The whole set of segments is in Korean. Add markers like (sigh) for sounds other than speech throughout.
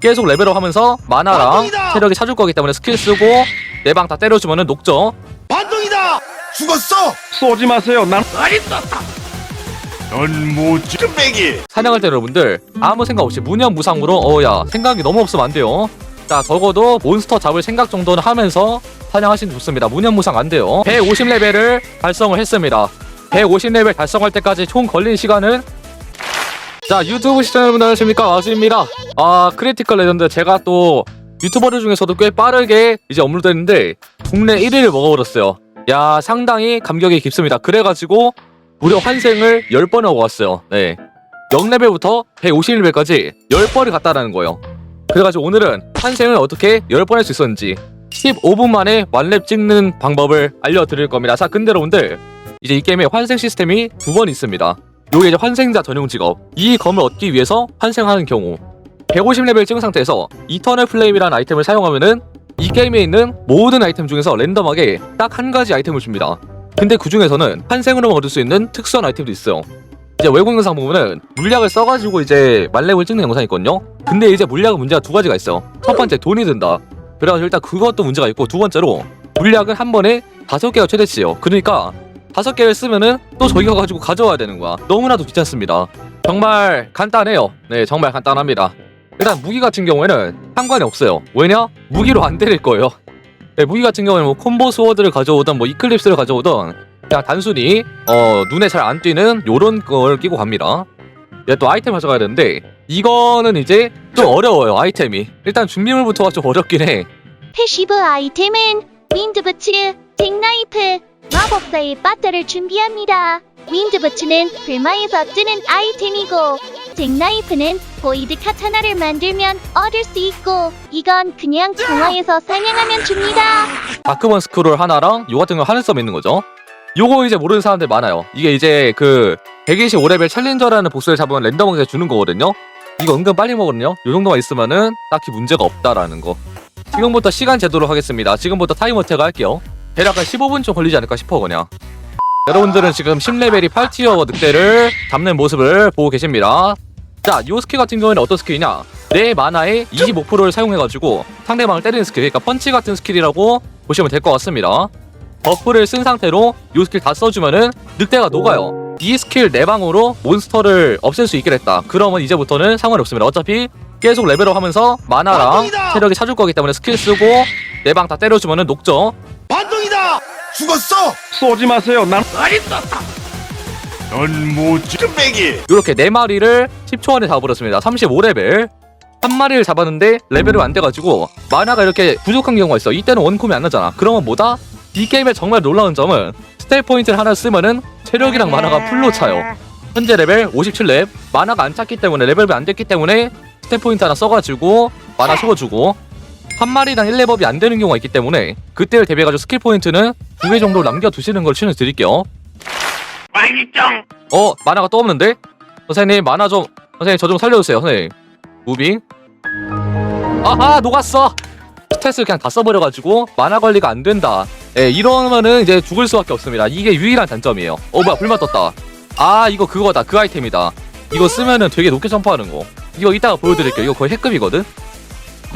계속 레벨업 하면서 마나랑 반동이다! 체력이 차줄 거기 때문에 스킬 쓰고 네방다 때려주면은 녹죠. 반동이다! 죽었어! 쏘지 마세요. 난넌 뭐지? 뚝배기! 사냥할 때 여러분들 아무 생각 없이 무념무상으로 어야 생각이 너무 없으면 안 돼요. 자 적어도 몬스터 잡을 생각 정도는 하면서 사냥하시면 좋습니다. 무념무상 안 돼요. 150레벨을 달성을 했습니다. 150레벨 달성할 때까지 총 걸린 시간은 자 유튜브 시청자 여러분 안녕하십니까 와수입니다. 아 크리티컬 레전드 제가 또 유튜버들 중에서도 꽤 빠르게 이제 업로드했는데 국내 1위를 먹어버렸어요. 야 상당히 감격이 깊습니다. 그래가지고 무려 환생을 10번 하고 왔어요. 네. 0레벨부터 150레벨까지 10번을 갔다라는 거예요. 그래가지고 오늘은 환생을 어떻게 10번 할 수 있었는지 15분 만에 완랩 찍는 방법을 알려드릴 겁니다. 자, 근데 여러분들 이제 이 게임에 환생 시스템이 두 번 있습니다. 요게 이제 환생자 전용 직업. 이 검을 얻기 위해서 환생하는 경우 150레벨 찍은 상태에서 이터널 플레임이라는 아이템을 사용하면은 이 게임에 있는 모든 아이템 중에서 랜덤하게 딱 한 가지 아이템을 줍니다. 근데 그 중에서는 환생으로 얻을 수 있는 특수한 아이템도 있어요. 이제 외국 영상 보면은 물약을 써가지고 이제 말렙을 찍는 영상이 있거든요. 근데 이제 물약은 문제가 두 가지가 있어요. 첫 번째 돈이 든다. 그래가지고 일단 그것도 문제가 있고 두 번째로 물약은 한 번에 다섯 개가 최대치예요. 그러니까 다섯 개를 쓰면은 또 저기 가가지고 가져와야 되는 거야. 너무나도 귀찮습니다. 정말 간단해요. 네, 정말 간단합니다. 일단 무기 같은 경우에는 상관이 없어요. 왜냐? 무기로 안 때릴 거예요. 네, 무기 같은 경우에는 뭐 콤보 스워드를 가져오던 뭐 이클립스를 가져오던 그냥 단순히 어 눈에 잘 안 띄는 요런 걸 끼고 갑니다. 네, 또 아이템 가져가야 되는데 이거는 이제 좀 어려워요 아이템이. 일단 준비물부터가 좀 어렵긴 해. 패시브 아이템은 윈드부츠, 잭나이프, 마법사의 바트를 준비합니다. 윈드부츠는 불마에서 뜨는 아이템이고 잭나이프는 보이드 카타나를 만들면 얻을 수 있고 이건 그냥 동화에서 사냥하면 줍니다. 다크번 스크롤 하나랑 요 같은 거 하늘섬 있는 거죠. 요거 이제 모르는 사람들 많아요. 이게 이제 그 125레벨 챌린저라는 보스를 잡으면 랜덤하게 주는 거거든요. 이거 은근 빨리 먹거든요. 요 정도만 있으면은 딱히 문제가 없다라는 거. 지금부터 시간 제도록 하겠습니다. 지금부터 타이머 태그 할게요. 대략 한 15분쯤 걸리지 않을까 싶어 그냥. 여러분들은 지금 10레벨이 8티어 늑대를 잡는 모습을 보고 계십니다. 자, 요 스킬 같은 경우에는 어떤 스킬이냐? 내 만화의 25%를 사용해가지고 상대방을 때리는 스킬, 그러니까 펀치 같은 스킬이라고 보시면 될 것 같습니다. 버프를 쓴 상태로 요 스킬 다 써주면은 늑대가 녹아요. 이 스킬 4방으로 몬스터를 없앨 수 있게 됐다. 그러면 이제부터는 상관이 없습니다. 어차피 계속 레벨업 하면서 반동이다! 체력이 차줄 거기 때문에 스킬 쓰고 4방 다 때려주면은 녹죠. 죽었어! 쏘지 마세요. 난넌 뭐지? 뚝배기! 이렇게 4마리를 10초 안에 잡아버렸습니다. 35레벨. 한 마리를 잡았는데 레벨이 안 돼가지고 마나가 이렇게 부족한 경우가 있어. 이때는 원콤이 안 나잖아. 그러면 뭐다? 이 게임의 정말 놀라운 점은 스텔 포인트를 하나 쓰면은 체력이랑 마나가 풀로 차요. 현재 레벨 57렙. 마나가 안 찼기 때문에 레벨이 안 됐기 때문에 스텔 포인트 하나 써가지고 마나 채워주고 한 마리당 1레벨이 안 되는 경우가 있기 때문에 그때를 대비해가지고 스킬 포인트는 두 개 정도 남겨두시는 걸 추천드릴게요. 왕이짱! 어 만화가 또 없는데? 선생님 만화 좀 선생님 저 좀 살려주세요 선생님. 무빙. 아하 녹았어. 스탯을 그냥 다 써버려가지고 만화 관리가 안 된다. 예 이러면은 이제 죽을 수밖에 없습니다. 이게 유일한 단점이에요. 어 뭐야 불맛 떴다. 아 이거 그거다. 그 아이템이다. 이거 쓰면은 되게 높게 점프하는 거. 이거 이따가 보여드릴게요. 이거 거의 핵급이거든?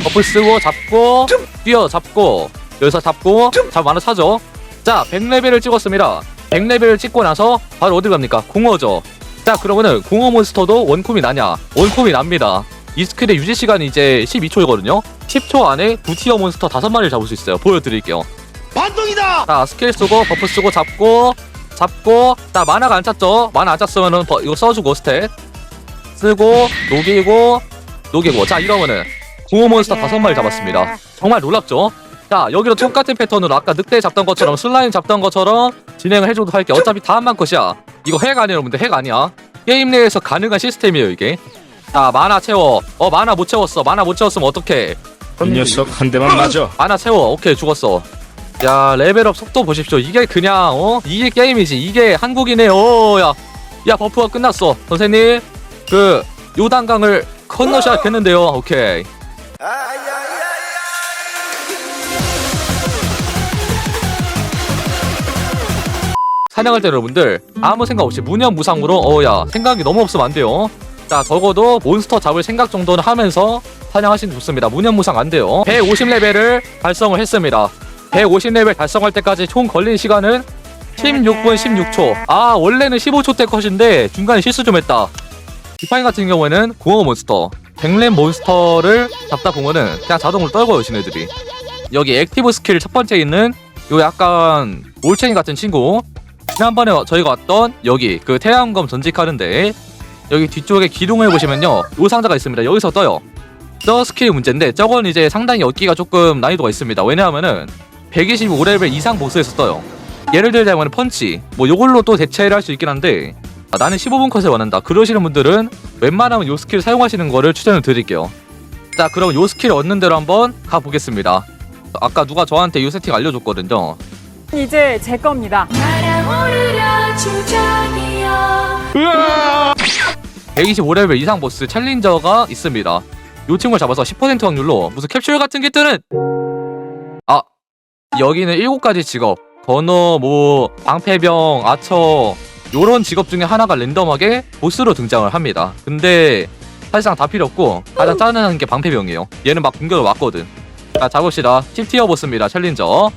버프 쓰고 잡고 뛰어 잡고 여기서 잡고 잡 만화 차죠 자 100레벨을 찍었습니다 100레벨을 찍고 나서 바로 어디 갑니까? 공허죠. 자 그러면은 공허 몬스터도 원콤이 나냐? 원콤이 납니다. 이 스킬의 유지 시간이 이제 12초이거든요. 10초 안에 부티어 몬스터 5마리를 잡을 수 있어요. 보여드릴게요. 반동이다! 자 스킬 쓰고 버프 쓰고 잡고 잡고 자 만화가 안 찼죠? 만화 안 찼으면은 버- 이거 써주고 스탯 쓰고 녹이고 녹이고 자 이러면은 공허 몬스터 5마리 잡았습니다. 정말 놀랍죠? 자 여기도 똑같은 패턴으로 아까 늑대 잡던 것처럼 슬라임 잡던 것처럼 진행을 해줘도 할게 어차피 다한만 컷이야. 이거 핵 아니야 여러분들. 핵 아니야. 게임 내에서 가능한 시스템이에요 이게. 자 만화 채워. 어 만화 못 채웠어. 만화 못 채웠으면 어떡해. 이 녀석 한 대만 맞아. 만화 채워. 오케이 죽었어. 야 레벨업 속도 보십시오. 이게 그냥 어? 이게 게임이지. 이게 한국이네요. 야야 버프가 끝났어. 선생님 그 요단강을 건너샷 했는데요. 오케이 사냥할 때 여러분들 아무 생각 없이 무념무상으로 어야 생각이 너무 없으면 안 돼요 자 적어도 몬스터 잡을 생각 정도는 하면서 사냥하시면 좋습니다. 무념무상 안 돼요. 150레벨을 달성을 했습니다. 150레벨 달성할 때까지 총 걸린 시간은 16분 16초. 아 원래는 15초 때 컷인데 중간에 실수 좀 했다. 디파인 같은 경우에는 공허 몬스터, 백렘 몬스터를 잡다 보면은 그냥 자동으로 떨궈요, 지네들이. 여기 액티브 스킬 첫 번째 있는 요 약간 올챙이 같은 친구. 지난번에 저희가 왔던 여기 그 태양검 전직하는데 여기 뒤쪽에 기둥을 보시면요, 요 상자가 있습니다. 여기서 떠요. 저 스킬이 문제인데 저건 이제 상당히 얻기가 조금 난이도가 있습니다. 왜냐하면은 125레벨 이상 보스에서 떠요. 예를 들자면 펀치, 뭐 요걸로 또 대체를 할 수 있긴 한데 아, 나는 15분 컷을 원한다. 그러시는 분들은 웬만하면 요 스킬 사용하시는 거를 추천을 드릴게요. 자, 그럼 요 스킬 얻는 대로 한번 가보겠습니다. 아까 누가 저한테 요 세팅 알려줬거든요. 이제 제 겁니다. 날아오르려 주장이여 125레벨 이상 보스 챌린저가 있습니다. 요 친구를 잡아서 10% 확률로 무슨 캡슐 같은 게 뜨는 아 여기는 7가지 직업 건어 뭐 방패병 아처 요런 직업 중에 하나가 랜덤하게 보스로 등장을 합니다. 근데 사실상 다 필요 없고 가장 짜증나는 게 방패병이에요. 얘는 막 공격을 왔거든. 자 잡읍시다. 10티어 보스입니다. 챌린저.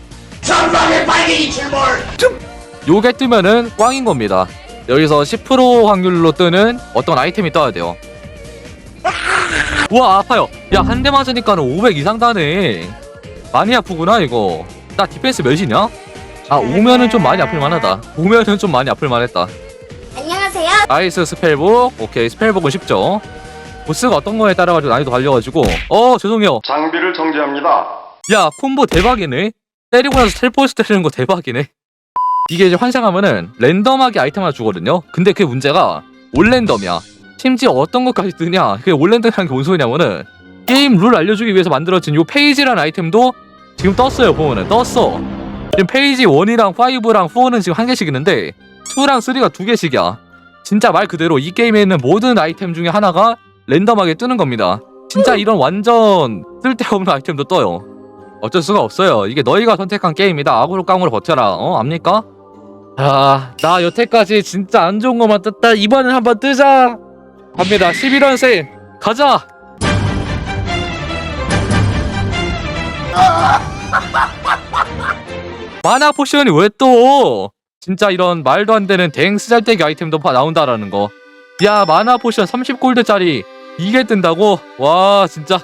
전방에 빨갱이 출몰 요게 뜨면은 꽝인 겁니다. 여기서 10% 확률로 뜨는 어떤 아이템이 떠야 돼요. 우와 아파요. 야 한 대 맞으니까는 500 이상 다네. 많이 아프구나 이거. 나 디펜스 몇이냐? 아 오면은 좀 많이 아플 만하다. 오면은 좀 많이 아플 만했다. 안녕하세요. 나이스 스펠북. 오케이 스펠북은 쉽죠. 보스가 어떤 거에 따라가지고 난이도 달려가지고 어 죄송해요. 장비를 정지합니다. 야 콤보 대박이네 때리고 나서 텔포스 때리는 거 대박이네. 이게 이제 환상하면은 랜덤하게 아이템 하나 주거든요? 근데 그 문제가 올랜덤이야. 심지어 어떤 것까지 뜨냐? 그게 올랜덤이라는 게 뭔 소리냐면은 게임 룰 알려주기 위해서 만들어진 요 페이지라는 아이템도 지금 떴어요 보면은. 떴어. 지금 페이지 1이랑 5랑 4는 지금 한 개씩 있는데 2랑 3가 두 개씩이야. 진짜 말 그대로 이 게임에 있는 모든 아이템 중에 하나가 랜덤하게 뜨는 겁니다. 진짜 이런 완전 쓸데없는 아이템도 떠요 어쩔 수가 없어요. 이게 너희가 선택한 게임이다. 악으로 깡으로 버텨라. 어, 압니까? 아, 나 여태까지 진짜 안 좋은 것만 떴다. 이번엔 한번 뜨자. 갑니다. 11원생 가자. (laughs) 마나 포션이 왜 또? 진짜 이런 말도 안 되는 댕 쓰잘데기 아이템도 파 나온다라는 거. 야, 마나 포션 30골드짜리 이게 뜬다고? 와, 진짜